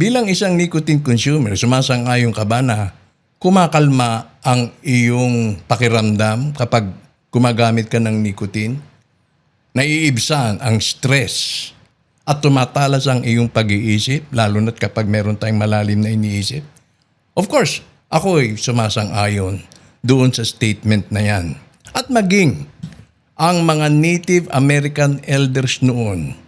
Bilang isang nicotine consumer, sumasang-ayon ka ba na kumakalma ang iyong pakiramdam kapag gumagamit ka ng nicotine? Naiibsan ang stress at tumatalas ang iyong pag-iisip, lalo na't kapag meron tayong malalim na iniisip? Of course, ako ay sumasang-ayon doon sa statement na yan. At maging ang mga Native American elders noon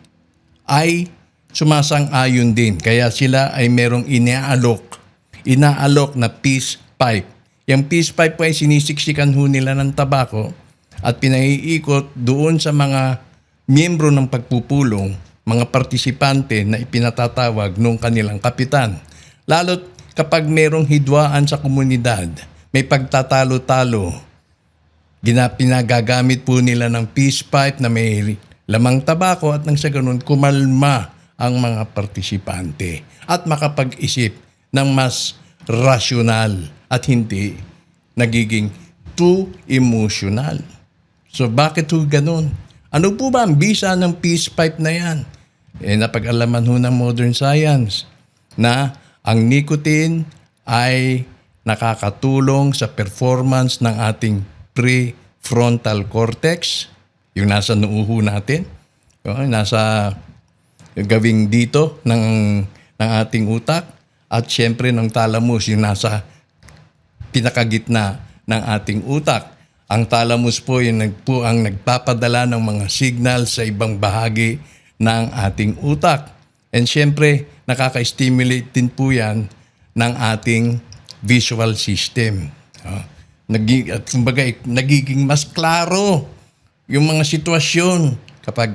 ay sumasang-ayon din. Kaya sila ay merong inaalok, inaalok na peace pipe. Yung peace pipe po ay sinisiksikan ho nila ng tabako at pinaiikot doon sa mga miyembro ng pagpupulong, mga partisipante na ipinatatawag nung kanilang kapitan. Lalo't kapag merong hidwaan sa komunidad, may pagtatalo-talo, pinagagamit po nila ng peace pipe na may lamang tabako at nang sa ganun kumalma ang mga partisipante at makapag-isip ng mas rasyonal at hindi nagiging too emotional. So bakit ho ganun? Ano po ba ang bisa ng peace pipe na yan? Eh napag-alaman ho ng modern science na ang nicotine ay nakakatulong sa performance ng ating prefrontal cortex, yung nasa nuuho natin, yung nasa gawing dito ng, ng ating utak, at syempre ng thalamus, yung nasa pinakagitna ng ating utak. Ang thalamus po yung nag, po ang nagpapadala ng mga signal sa ibang bahagi ng ating utak. And syempre, nakaka-stimulate din po yan ng ating visual system. Ah, nagi, at kumbaga, eh, nagiging mas klaro yung mga sitwasyon kapag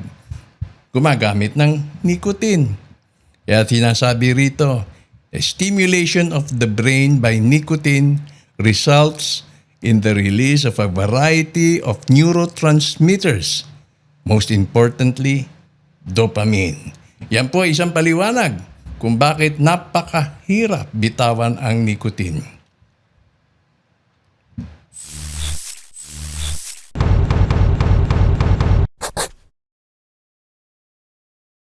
gumagamit ng nicotine. Kaya sinasabi rito, stimulation of the brain by nicotine results in the release of a variety of neurotransmitters. Most importantly, dopamine. Yan po isang paliwanag kung bakit napakahirap bitawan ang nicotine.